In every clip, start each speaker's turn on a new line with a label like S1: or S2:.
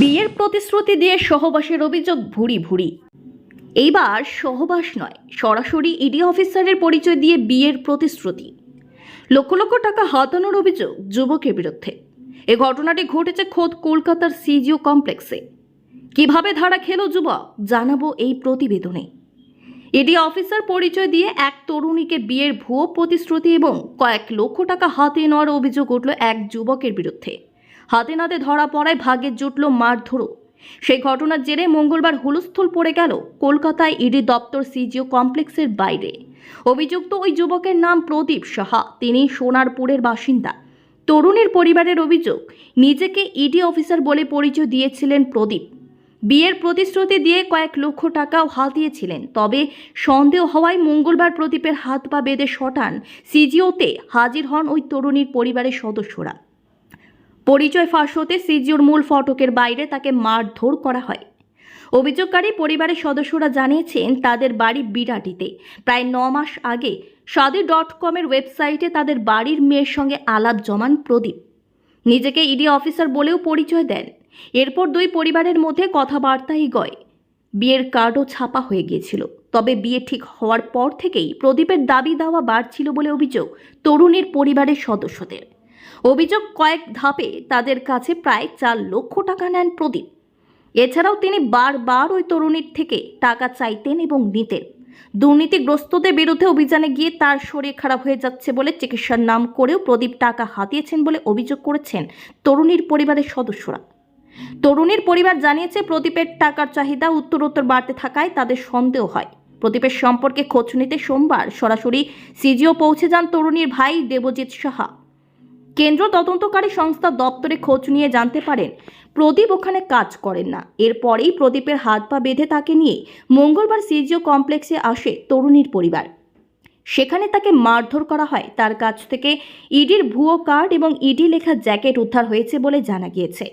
S1: বিয়ের প্রতিশ্রুতি দিয়ে সহবাসের অভিযোগ ভুরি ভুরি এইবার সহবাস নয়, সরাসরি ইডি অফিসারের পরিচয় দিয়ে বিয়ের প্রতিশ্রুতি। লক্ষ লক্ষ টাকা হাতানোর অভিযোগ যুবকের বিরুদ্ধে। এ ঘটনাটি ঘটেছে খোদ কলকাতার সিজিও কমপ্লেক্সে। কীভাবে ধারা খেলো যুবক, জানাব এই প্রতিবেদনে। ইডি অফিসার পরিচয় দিয়ে এক তরুণীকে বিয়ের ভুয়ো প্রতিশ্রুতি এবং কয়েক লক্ষ টাকা হাতে নেওয়ার অভিযোগ উঠল এক যুবকের বিরুদ্ধে। হাতে নাতে ধরা পড়ায় ভাগ্যে জুটল মারধরও সেই ঘটনার জেরে মঙ্গলবার হুলস্থুল পড়ে গেল কলকাতায় ইডি দপ্তর সিজিও কমপ্লেক্সের বাইরে। অভিযুক্ত ওই যুবকের নাম প্রদীপ সাহা, তিনি সোনারপুরের বাসিন্দা। তরুণীর পরিবারের অভিযোগ, নিজেকে ইডি অফিসার বলে পরিচয় দিয়েছিলেন প্রদীপ। বিয়ের প্রতিশ্রুতি দিয়ে কয়েক লক্ষ টাকাও হাতিয়েছিলেন তবে সন্দেহ হওয়ায় মঙ্গলবার প্রদীপের হাত পা বেঁধে শটান সিজিওতে হাজির হন ওই তরুণীর পরিবারের সদস্যরা। পরিচয় ফাঁস হতে সিজিওর মূল ফটকের বাইরে তাকে মারধর করা হয়। অভিযোগকারী পরিবারের সদস্যরা জানিয়েছেন, তাদের বাড়ি বিরাটিতে। প্রায় ন মাস আগে সাদি ডট কমের ওয়েবসাইটে তাদের বাড়ির মেয়ের সঙ্গে আলাপ জমান প্রদীপ। নিজেকে ইডি অফিসার বলেও পরিচয় দেন। এরপর দুই পরিবারের মধ্যে কথাবার্তাই গয়। বিয়ের কার্ডও ছাপা হয়ে গিয়েছিল। তবে বিয়ে ঠিক হওয়ার পর থেকেই প্রদীপের দাবি দাওয়া বাড়ছিল বলে অভিযোগ তরুণীর পরিবারের সদস্যদের। অভিযোগ কয়েক ধাপে তাদের কাছে প্রায় চার লক্ষ টাকা নেন প্রদীপ। এছাড়াও তিনি বারবার ওই তরুণীর থেকে টাকা চাইতেন এবং নিতেন। দুর্নীতিগ্রস্তদের বিরুদ্ধে অভিযানে গিয়ে তার শরীর খারাপ হয়ে যাচ্ছে বলে চিকিৎসার নাম করেও প্রদীপ টাকা হাতিয়েছেন বলে অভিযোগ করেছেন তরুণীর পরিবারের সদস্যরা। তরুণীর পরিবার জানিয়েছে, প্রদীপের টাকার চাহিদা উত্তরোত্তর বাড়তে থাকায় তাদের সন্দেহ হয়। প্রদীপের সম্পর্কে খোঁজ নিতে সোমবার সরাসরি সিজিও পৌঁছে যান তরুণীর ভাই দেবজিৎ সাহা। কেন্দ্র তদন্তকারী সংস্থা দপ্তরে খোঁজ নিয়ে জানতে পারেন, প্রদীপ ওখানে কাজ করেন না। এরপরেই প্রদীপের হাত পা বেঁধে তাকে নিয়ে মঙ্গলবার সিজিও কমপ্লেক্সে আসে তরুণীর পরিবার। সেখানে তাকে মারধর করা হয়। তার কাছ থেকে ইডির ভুয়ো কার্ড এবং ইডি লেখা জ্যাকেট উদ্ধার হয়েছে বলে জানা গিয়েছে।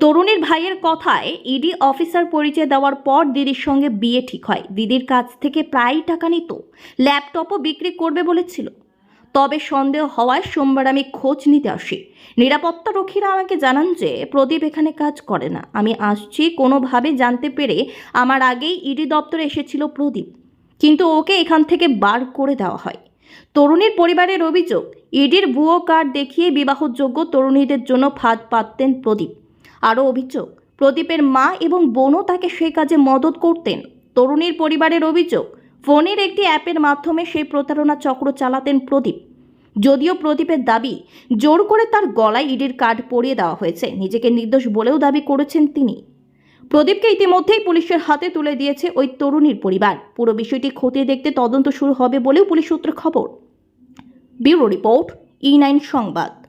S1: তরুণীর ভাইয়ের কথায় ইডি অফিসার পরিচয় দেওয়ার পর দিদির সঙ্গে বিয়ে ঠিক হয়। দিদির কাছ থেকে প্রায় টাকা নিত। ল্যাপটপও বিক্রি করবে বলেছিল। তবে সন্দেহ হওয়ায় সোমবার আমি খোঁজ নিতে আসি। নিরাপত্তা রক্ষীরা আমাকে জানান যে, প্রদীপ এখানে কাজ করে না। আমি আসছি কোনোভাবে জানতে পেরে আমার আগেই ইডি দপ্তরে এসেছিল প্রদীপ। কিন্তু ওকে এখান থেকে বার করে দেওয়া হয়। তরুণীর পরিবারের অভিযোগ, ইডির ভুয়ো কার্ড দেখিয়ে বিবাহযোগ্য তরুণীদের জন্য ফাঁদ পাততেন প্রদীপ। আরও অভিযোগ, প্রদীপের মা এবং বোনও তাকে সেই কাজে মদত করতেন। তরুণীর পরিবারের অভিযোগ ফোনের একটি অ্যাপের মাধ্যমে সেই প্রতারণা চক্র চালাতেন প্রদীপ। যদিও প্রদীপের দাবি, জোর করে তার গলায় ইডির কার্ড পরিয়ে দেওয়া হয়েছে। নিজেকে নির্দোষ বলেও দাবি করেছেন তিনি। প্রদীপকে ইতিমধ্যেই পুলিশের হাতে তুলে দিয়েছে ওই তরুণীর পরিবার। পুরো বিষয়টি খতিয়ে দেখতে তদন্ত শুরু হবে বলেও পুলিশ সূত্রে খবর। ব্যুরো রিপোর্ট, ই নাইন সংবাদ।